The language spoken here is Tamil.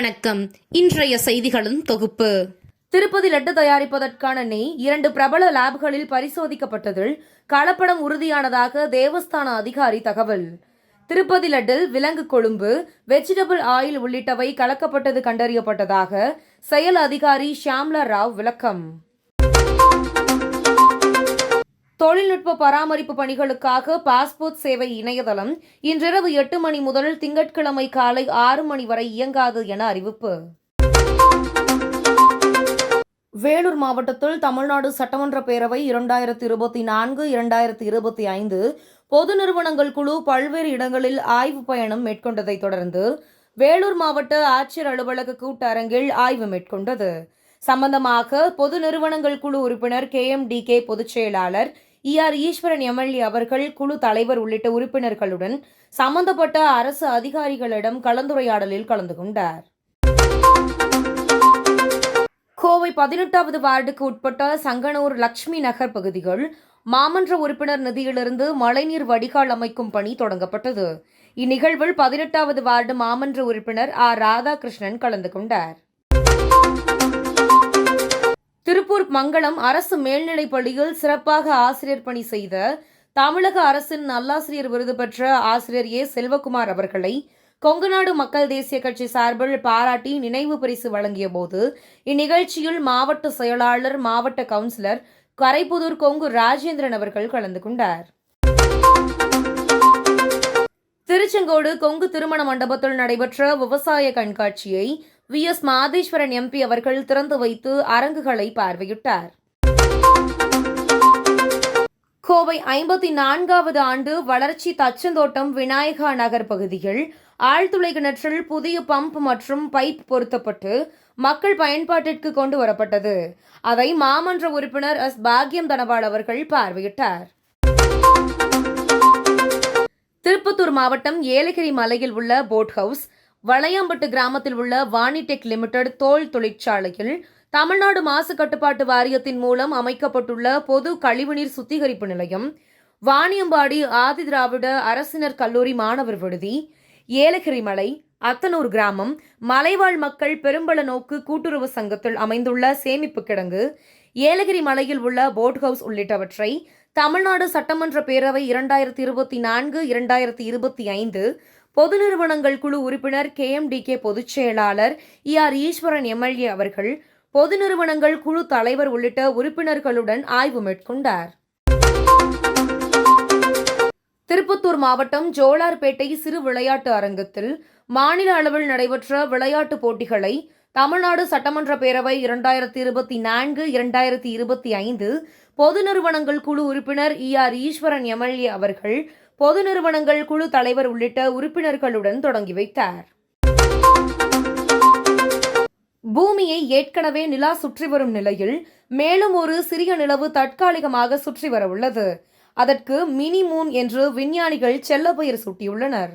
வணக்கம். இன்றைய செய்திகளின் தொகுப்பு. திருப்பதி லட்டு தயாரிப்பதற்கான நெய் இரண்டு பிரபல லேப்களில் பரிசோதிக்கப்பட்டதில் கலப்படம் உறுதியானதாக தேவஸ்தான அதிகாரி தகவல். திருப்பதி லட்டில் விலங்கு கொழும்பு வெஜிடபிள் ஆயில் உள்ளிட்டவை கலக்கப்பட்டது கண்டறியப்பட்டதாக செயல் அதிகாரி ஷியாம்லா ராவ் விளக்கம். தொழில்நுட்ப பராமரிப்பு பணிகளுக்காக பாஸ்போர்ட் சேவை இணையதளம் இன்றிரவு எட்டு மணி முதல் திங்கட்கிழமை காலை ஆறு மணி வரை இயங்காது என அறிவிப்பு. வேலூர் மாவட்டத்தில் தமிழ்நாடு சட்டமன்ற பேரவை இரண்டாயிரத்தி இருபத்தி நான்கு இரண்டாயிரத்தி இருபத்தி ஐந்து பொது நிறுவனங்கள் குழு பல்வேறு இடங்களில் ஆய்வு பயணம் மேற்கொண்டதைத் தொடர்ந்து வேலூர் மாவட்ட ஆட்சியர் அலுவலக கூட்டரங்கில் ஆய்வு மேற்கொண்டது. சம்பந்தமாக பொது நிறுவனங்கள் குழு உறுப்பினர் கே எம் டி கே பொதுச் செயலாளர் இ. ஆர். ஈஸ்வரன் எம்எல்ஏ அவர்கள் குழு தலைவர் உள்ளிட்ட உறுப்பினர்களுடன் சம்பந்தப்பட்ட அரசு அதிகாரிகளிடம் கலந்துரையாடலில் கலந்து கொண்டார். கோவை பதினெட்டாவது வார்டுக்கு உட்பட்ட சங்கனூர் லட்சுமி நகர் பகுதிகள் மாமன்ற உறுப்பினர் நிதியிலிருந்து மழைநீர் வடிகால் அமைக்கும் பணி தொடங்கப்பட்டது. இந்நிகழ்வில் பதினெட்டாவது வார்டு மாமன்ற உறுப்பினர் ஆர். ராதாகிருஷ்ணன் கலந்து கொண்டார். மங்களம் அரசு மேல்நிலைப் பள்ளியில் சிறப்பாக ஆசிரியர் பணி செய்த தமிழக அரசின் நல்லாசிரியர் விருது பெற்ற ஆசிரியர் ஏ. செல்வகுமார் அவர்களை கொங்குநாடு மக்கள் தேசிய கட்சி சார்பில் பாராட்டி நினைவு பரிசு வழங்கிய போது இந்நிகழ்ச்சியில் மாவட்ட செயலாளர் மாவட்ட கவுன்சிலர் கரைப்புதூர் கொங்கு ராஜேந்திரன் அவர்கள் கலந்து கொண்டார். திருச்செங்கோடு கொங்கு திருமண மண்டபத்தில் நடைபெற்ற விவசாய கண்காட்சியை வி. எஸ். மாதேஸ்வரன் எம்பி அவர்கள் திறந்து வைத்து அரங்குகளை பார்வையிட்டார். கோவை ஐம்பத்தி நான்காவது ஆண்டு வளர்ச்சி தச்சந்தோட்டம் விநாயகா நகர் பகுதியில் ஆழ்துளை கிணற்றில் புதிய பம்ப் மற்றும் பைப் பொருத்தப்பட்டு மக்கள் பயன்பாட்டிற்கு கொண்டு வரப்பட்டது. அதை மாமன்ற உறுப்பினர் எஸ். பாக்யம் தனபால் அவர்கள் பார்வையிட்டார். திருப்பத்தூர் மாவட்டம் ஏலகிரி மலையில் உள்ள போட் ஹவுஸ் வளையம்பட்டு கிராமத்தில் உள்ள வாணிடெக் லிமிடெட் தோல் தொழிற்சாலையில் தமிழ்நாடு மாசு கட்டுப்பாட்டு வாரியத்தின் மூலம் அமைக்கப்பட்டுள்ள பொது கழிவுநீர் சுத்திகரிப்பு நிலையம் வாணியம்பாடி ஆதி திராவிட அரசினர் கல்லூரி மாணவர் விடுதி ஏலகிரி மலை அத்தனூர் கிராமம் மலைவாழ் மக்கள் பெரும்பல நோக்கு கூட்டுறவு சங்கத்தில் அமைந்துள்ள சேமிப்பு கிடங்கு ஏலகிரி மலையில் உள்ள போட் ஹவுஸ் உள்ளிட்டவற்றை தமிழ்நாடு சட்டமன்ற பேரவை இரண்டாயிரத்தி இருபத்தி நான்கு இரண்டாயிரத்தி இருபத்தி ஐந்து பொது நிறுவனங்கள் குழு உறுப்பினர் கே எம் டி கே பொதுச் செயலாளர் இ ஆர் ஈஸ்வரன் எம்எல்ஏ அவர்கள் பொது நிறுவனங்கள் குழு தலைவர் உள்ளிட்ட உறுப்பினர்களுடன் ஆய்வு மேற்கொண்டார். திருப்பத்தூர் மாவட்டம் ஜோலார்பேட்டை சிறு விளையாட்டு அரங்கத்தில் மாநில அளவில் நடைபெற்ற விளையாட்டுப் போட்டிகளை தமிழ்நாடு சட்டமன்ற பேரவை இரண்டாயிரத்தி இருபத்தி நான்கு இரண்டாயிரத்தி இருபத்தி ஐந்து பொது நிறுவனங்கள் குழு உறுப்பினர் இ ஆர் ஈஸ்வரன் எம்எல்ஏ அவர்கள் பொது நிறுவனங்கள் குழு தலைவர் உள்ளிட்ட உறுப்பினர்களுடன் தொடங்கி வைத்தார். பூமியை ஏற்கனவே நிலா சுற்றி வரும் நிலையில் மேலும் ஒரு சிறிய நிலவு தற்காலிகமாக சுற்றி வர உள்ளது. அதற்கு மினி மூன் என்று விஞ்ஞானிகள் செல்ல பெயர் சூட்டியுள்ளனர்.